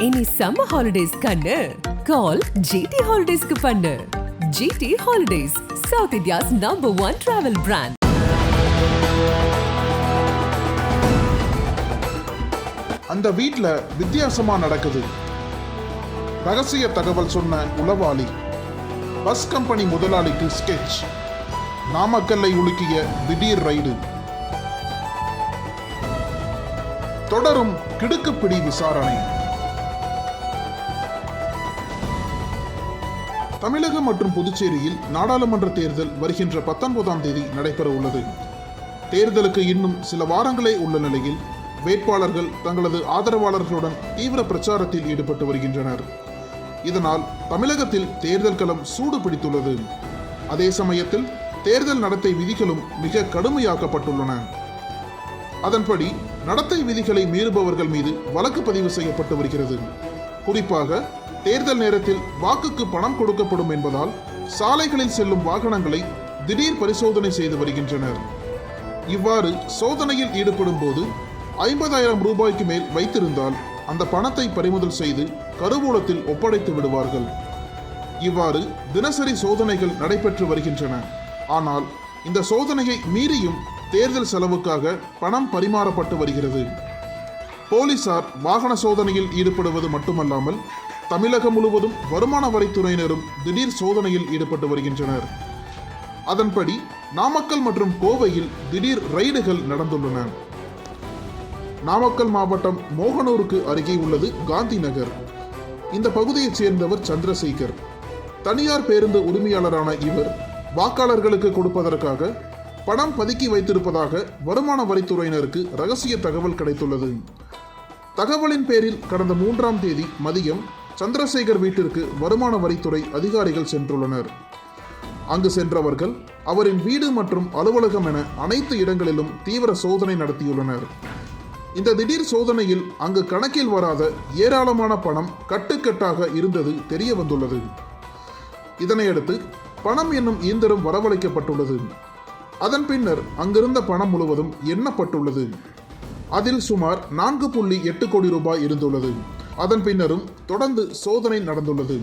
இனி summer holidays கண்ணு. கால் GT ஹாலிடேஸ்க்கு பண்ணு. GT holidays south India's number one travel brand அந்த வீட்ல வித்தியாசமா நடக்குது. ரகசிய தகவல் சொன்ன உளவாளி. பஸ் கம்பெனி முதலாளிக்கு ஸ்கெட்ச் நாமக்கல்லை உலுக்கிய திடீர் ரைடு தொடரும் கிடுக்குப்பிடி விசாரணை. தமிழகம் மற்றும் புதுச்சேரியில் நாடாளுமன்ற தேர்தல் வருகின்ற பத்தொன்பதாம் தேதி நடைபெற உள்ளது. தேர்தலுக்கு இன்னும் சில வாரங்களே உள்ள நிலையில் வேட்பாளர்கள் தங்களது ஆதரவாளர்களுடன் தீவிர பிரச்சாரத்தில் ஈடுபட்டு வருகின்றனர். இதனால் தமிழகத்தில் தேர்தல் களம் சூடு பிடித்துள்ளது. அதே சமயத்தில் தேர்தல் நடத்தை விதிகளும் மிக கடுமையாக்கப்பட்டுள்ளன. அதன்படி நடத்தை விதிகளை மீறுபவர்கள் மீது வழக்கு பதிவு செய்யப்பட்டு வருகிறது. குறிப்பாக தேர்தல் நேரத்தில் வாக்குக்கு பணம் கொடுக்கப்படும் என்பதால் சாலைகளில் செல்லும் வாகனங்களை திடீர் பரிசோதனை செய்து வருகின்றனர். இவ்வாறு சோதனையில் ஈடுபடும் போது ஐம்பதாயிரம் ரூபாய்க்கு மேல் வைத்திருந்தால் அந்த பணத்தை பறிமுதல் செய்து கருவூலத்தில் ஒப்படைத்து விடுவார்கள். இவ்வாறு தினசரி சோதனைகள் நடைபெற்று வருகின்றன. ஆனால் இந்த சோதனையை மீறியும் தேர்தல் செலவுக்காக பணம் பரிமாறப்பட்டு வருகிறது. போலீசார் வாகன சோதனையில் ஈடுபடுவது மட்டுமல்லாமல் தமிழகம் முழுவதும் வருமான வரித்துறையினரும் திடீர் சோதனையில் ஈடுபட்டு வருகின்றனர். அதன்படி நாமக்கல் மற்றும் கோவையில் திடீர் ரைடுகள் நடந்துள்ளன. நாமக்கல் மாவட்டம் மோகனூருக்கு அருகே உள்ளது காந்தி நகர். இந்த பகுதியைச் சேர்ந்தவர் சந்திரசேகர். தனியார் பேருந்து உரிமையாளரான இவர் வாக்காளர்களுக்கு கொடுப்பதற்காக பணம் பதுக்கி வைத்திருப்பதாக வருமான வரித்துறையினருக்கு ரகசிய தகவல் கிடைத்துள்ளது. தகவலின் பேரில் கடந்த மூன்றாம் தேதி மதியம் சந்திரசேகர் வீட்டிற்கு வருமான வரித்துறை அதிகாரிகள் சென்றுள்ளனர். அங்கு சென்றவர்கள் அவரின் வீடு மற்றும் அலுவலகம் என அனைத்து இடங்களிலும் தீவிர சோதனை நடத்தியுள்ளனர். இந்த திடீர் சோதனையில் அங்கு கணக்கில் வராத ஏராளமான பணம் கட்டுக்கட்டாக இருந்தது தெரிய வந்துள்ளது இதனையடுத்து பணம் என்னும் இயந்திரம் வரவழைக்கப்பட்டுள்ளது. அதன் பின்னர் அங்கிருந்த பணம் முழுவதும் எண்ணப்பட்டுள்ளது. அதில் சுமார் நான்கு புள்ளி எட்டு கோடி ரூபாய் இருந்துள்ளது. அதன் பின்னரும் தொடர்ந்து சோதனை நடந்துள்ளது.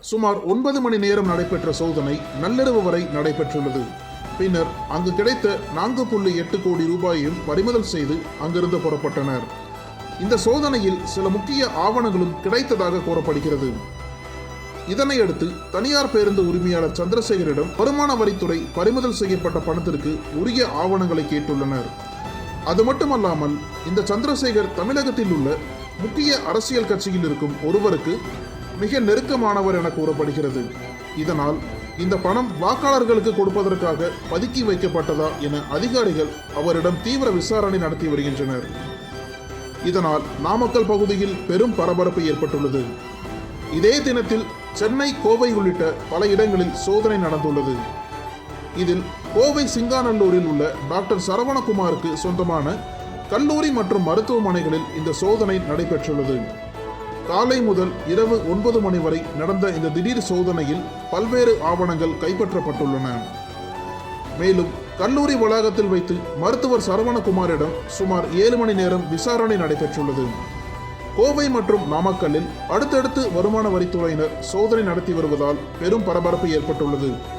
சுமார் ஒன்பது மணி நேரம் நடைபெற்ற சோதனை நள்ளிரவு வரை நடைபெற்றுள்ளது. பின்னர் அங்கு கிடைத்த நான்கு புள்ளி எட்டு கோடி ரூபாயையும் பறிமுதல் செய்து அங்கிருந்து புறப்பட்டனர். இந்த சோதனையில் சில முக்கிய ஆவணங்களும் கிடைத்ததாக கூறப்படுகிறது. இதனையடுத்து தனியார் பேருந்து உரிமையாளர் சந்திரசேகரிடம் வருமான வரித்துறை பறிமுதல் செய்யப்பட்ட பணத்திற்கு உரிய ஆவணங்களை கேட்டுள்ளனர். அது மட்டுமல்லாமல் இந்த சந்திரசேகர் தமிழகத்தில் உள்ள முக்கிய அரசியல் கட்சியில் இருக்கும் ஒருவருக்கு மிக நெருக்கமானவர் என கூறப்படுகிறது. இதனால் இந்த பணம் வாக்காளர்களுக்கு கொடுப்பதற்காக பதுக்கி வைக்கப்பட்டதா என அதிகாரிகள் அவரிடம் தீவிர விசாரணை நடத்தி வருகின்றனர். இதனால் நாமக்கல் பகுதியில் பெரும் பரபரப்பு ஏற்பட்டுள்ளது. இதே தினத்தில் சென்னை கோவை உள்ளிட்ட பல இடங்களில் சோதனை நடந்துள்ளது. இதில் கோவை சிங்காநல்லூரில் உள்ள டாக்டர் சரவணகுமாருக்கு சொந்தமான கல்லூரி மற்றும் மருத்துவமனைகளில் இந்த சோதனை நடைபெற்றுள்ளது. காலை முதல் இரவு ஒன்பது மணி வரை நடந்த இந்த திடீர் சோதனையில் பல்வேறு ஆவணங்கள் கைப்பற்றப்பட்டுள்ளன. மேலும் கல்லூரி வளாகத்தில் வைத்து மருத்துவர் சரவணகுமாரிடம் சுமார் ஏழு மணி நேரம் விசாரணை நடைபெற்றுள்ளது. கோவை மற்றும் நாமக்கல்லில் அடுத்தடுத்து வருமான வரித்துறையினர் சோதனை நடத்தி வருவதால் பெரும் பரபரப்பு ஏற்பட்டுள்ளது.